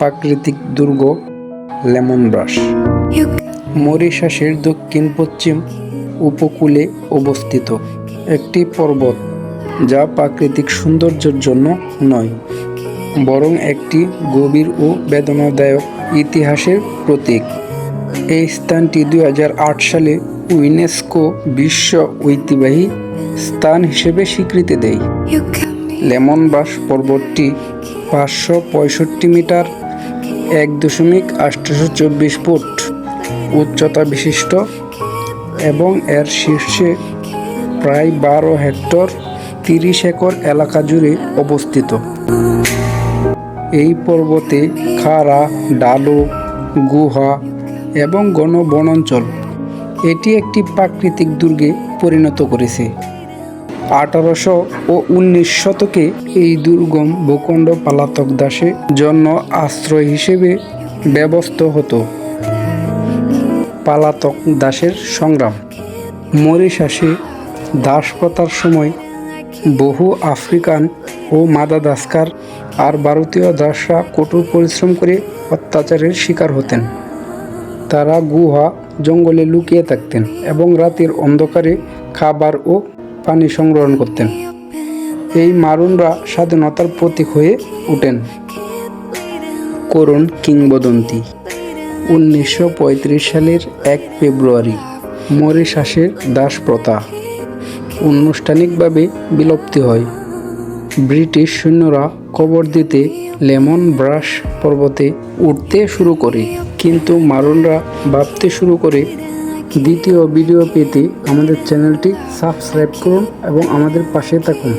প্রাকৃতিক দুর্গ, lemon brush. মরিশাসের দক্ষিণ পশ্চিম উপকূলে অবস্থিত একটি পর্বত, যা প্রাকৃতিক সৌন্দর্যের জন্য নয়, বরং একটি গভীর ও বেদনাদায়ক ইতিহাসের প্রতীক। এই স্থানটি দু হাজার আট সালে ইউনেস্কো বিশ্ব ঐতিহ্যবাহী স্থান হিসেবে স্বীকৃতি দেয়। লেমন বাস পর্বতটি পাঁচশো পঁয়ষট্টি মিটার এক দশমিক আটশোশো চব্বিশ ফুট উচ্চতা বিশিষ্ট এবং এর শীর্ষে প্রায় বারো হেক্টর তিরিশ একর এলাকা জুড়ে অবস্থিত। এই পর্বতে খাড়া, ডালো, গুহা এবং গণ বনাঞ্চল এটি একটি প্রাকৃতিক দুর্গে পরিণত করেছে। আঠারোশো ও উনিশ শতকে এই দুর্গম ভূখণ্ড পালাতক দাসের জন্য আশ্রয় হিসেবে ব্যবস্থ হতো। পালাতক দাসের সংগ্রাম। মরিশাসে দাসপ্রথার সময় বহু আফ্রিকান ও মাদাগাস্কার আর ভারতীয় দাসরা কঠোর পরিশ্রম করে অত্যাচারের শিকার হতেন। তারা গুহা জঙ্গলে লুকিয়ে থাকতেন এবং রাতের অন্ধকারে খাবার ও পানি সংগ্রহণ করতেন। এই মারুনরা স্বাধীনতার প্রতীক হয়ে ওঠেন। করুণ কিংবদন্তি। উনিশশো পঁয়ত্রিশ সালের এক ফেব্রুয়ারি, মরিশাসের দাস প্রথা আনুষ্ঠানিকভাবে বিলুপ্তি হয়। ব্রিটিশ সৈন্যরা কবর দিতে লেমন ব্রাশ পর্বতে উঠতে শুরু করে, কিন্তু মারুনরা ভাবতে শুরু করে দ্বিতীয় ভিডিও পেতে আমাদের চ্যানেলটি সাবস্ক্রাইব করুন এবং আমাদের পাশে থাকুন।